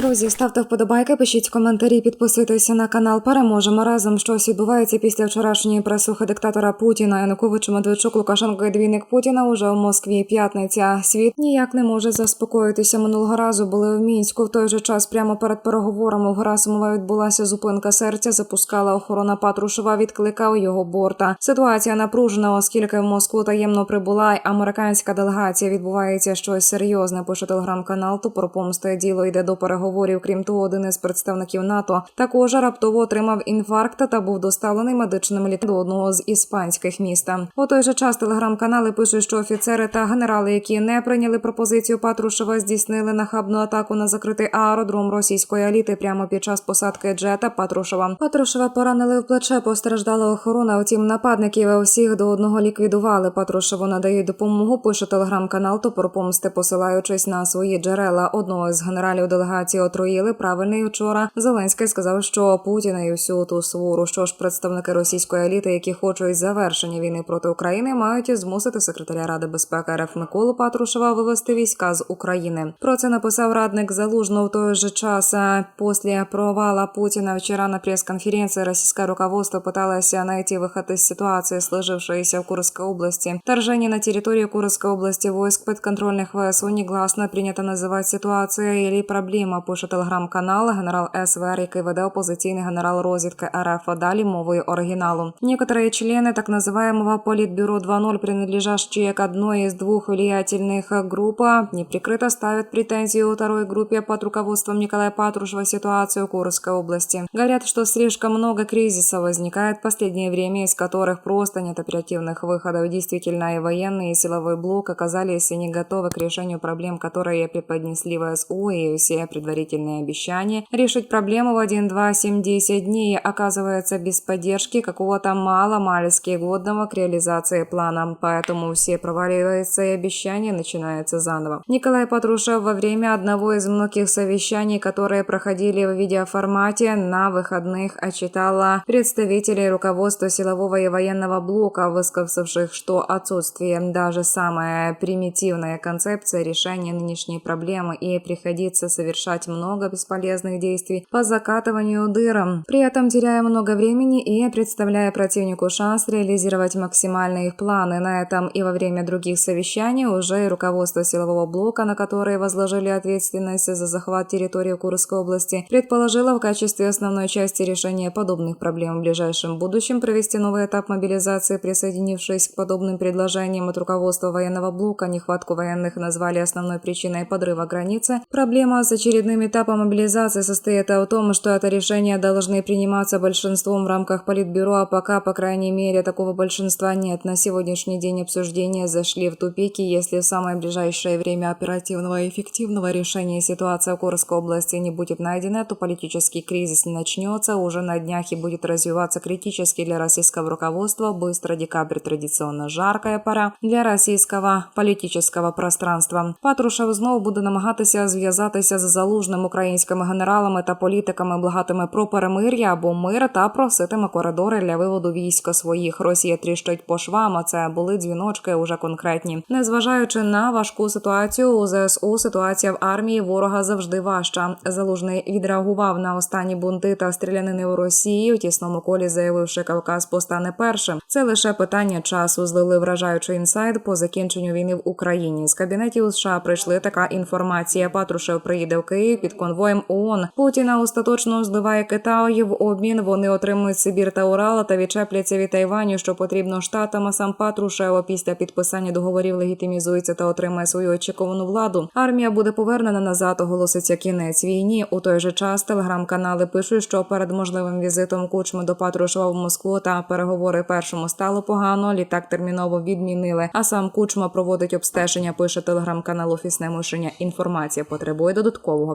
Друзі, ставте вподобайки, пишіть коментарі, підписуйтеся на канал. Переможемо разом. Щось відбувається після вчорашньої пресухи диктатора Путіна. Янукович, Медведчук, Лукашенко і двійник Путіна уже у Москві. П'ятниця. Світ ніяк не може заспокоїтися. Минулого разу були в мінську. В той же час прямо перед переговорами в Герасимова відбулася зупинка серця. Запускала охорона Патрушева. Відкликав його борта. Ситуація напружена, оскільки в Москву таємно прибула й американська делегація. Відбувається щось серйозне. Пише телеграм-канал. То про помсте діло йде до переговорів. Крім того, один із представників НАТО також раптово отримав інфаркт та був доставлений медичним літаком до одного з іспанських міст. У той же час телеграм-канали пишуть, що офіцери та генерали, які не прийняли пропозицію Патрушева, здійснили нахабну атаку на закритий аеродром російської еліти прямо під час посадки джета Патрушева. Патрушева поранили в плече, постраждала охорона. Утім, нападників усіх до одного ліквідували. Патрушеву надають допомогу. Пише телеграм-канал то помсти, посилаючись на свої джерела. Одного з генералів делегації отруїли. Правильний вчора Зеленський сказав, що Путіна і всю ту свору, що ж представники російської еліти, які хочуть завершення війни проти України, мають змусити секретаря ради безпеки РФ Миколу Патрушева вивести війська з України. Про це написав радник Залужного в той же час. а Після провала Путіна вчора на пресс-конференции российское руководство пыталось найти выход из ситуации, сложившейся в Курской области. Вторжение на территорию Курской области войск подконтрольных ВСУ негласно принято називати ситуація или проблема, пише телеграм-канал генерал СВР, який веде опозиційний генерал розвідки РФ. Далі мовою оригіналу. Некоторые члены так называемого Политбюро 2.0, принадлежащие к одной из двух влиятельных групп, неприкрыто ставят претензии второй группе под руководством Николая Патрушева ситуацию в Курской области. Говорят, что слишком много кризисов возникает в последнее время, из которых просто нет оперативных выходов. Действительно, и военный, и силовой блок оказались не готовы к решению проблем, которые преподнесли ВСУ, и все предварительные обещания решить проблему в 1, 2, 7, 10 дней оказывается без поддержки какого-то мало-мальски годного к реализации плана. Поэтому все проваливаются и обещания начинаются заново. Николай Патрушев во время одного из многих совещаний, которые проходили в видеоформате на выходных, отчитала представителей руководства силового и военного блока, высказавших, что отсутствие даже самая примитивная концепция решения нынешней проблемы и приходится совершать много бесполезных действий по закатыванию дырам, при этом теряя много времени и представляя противнику шанс реализировать максимально их планы. На этом и во время других совещаний уже и руководство силового блока, на которые возложили ответственность за захват территории Курской области, предположило в качестве основной части решения подобных проблем в ближайшем будущем провести новый этап мобилизации, присоединившись к подобным предложениям от руководства военного блока. Нехватку военных назвали основной причиной подрыва границы. Проблема с очередным этапом мобилизации состоит в том, что это решение должны приниматься большинством в рамках Политбюро, а пока, по крайней мере, такого большинства нет. На сегодняшний день обсуждения зашли в тупики, если в самое ближайшее время оперативного и эффективного решения ситуации в Курской области не будет найдена, то политический кризис не начнется уже на днях и будет развиваться критически для российского руководства. Быстро декабрь традиционно жаркая пора для російського політичного пространства. Патрушев знову буде намагатися зв'язатися з залужним українськими генералами та політиками, благатиме про перемир'я або мир та проситиме коридори для виводу війська своїх. Росія тріщить по швам. а Це були дзвіночки уже конкретні. Незважаючи на важку ситуацію у ЗСУ, ситуація в армії ворога завжди важча. Залужний відреагував на останні бунти та стрілянини у Росії у тісному колі, заявивши, Кавказ постане першим. Це лише питання часу. Злили вражаючий інсайд по закінченню війни в Україні. З кабінетів США прийшли така інформація. Патрушев приїде в Київ під конвоєм ООН. Путіна остаточно зливає Китаю. В обмін вони отримують Сибір та Урал та відчепляться від Тайваню, що потрібно штатам. А сам Патрушев після підписання договорів легітимізується та отримає свою очікувану владу. Армія буде повернена назад. Оголоситься кінець війні. У той же час телеграм-канали пишуть, що перед можливим візитом кучми до Патрушева в Москву та переговори першому стало погано. Літак терміново відмінили. А сам кучма проводить обстеження. Пише телеграм-канал Офісне мишення. Інформація потребує додаткового